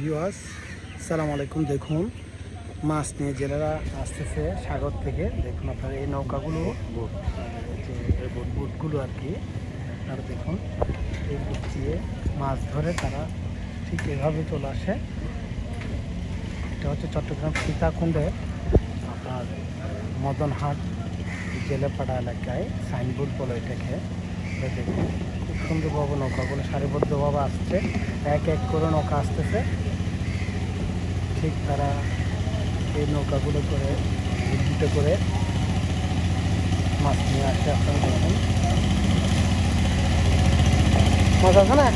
Viewers সালাম আলাইকুম, দেখুন, মাছ নিয়ে জেলেরা আসতেছে সাগর থেকে। দেখুন আপনারা এই নৌকাগুলো বোট যে বোট বোটগুলো আর কি, আপনারা দেখুন, এই বোট দিয়ে মাছ ধরে তারা ঠিক এভাবে চলে আসে। এটা হচ্ছে চট্টগ্রাম সীতাকুণ্ডে আপনার মদনহাট জেলেপাড়া এলাকায় সাইনবোর্ড বলে এটাকে। দেখুন। সুন্দরভাবে নৌকাগুলো সারিবদ্ধভাবে আসছে। এক এক করে নৌকা আসতেছে। ঠিক তারা এই নৌকাগুলো করে, দুটো করে মাছ নিয়ে আসছে আপনার দেখুন। মাছ আছে না?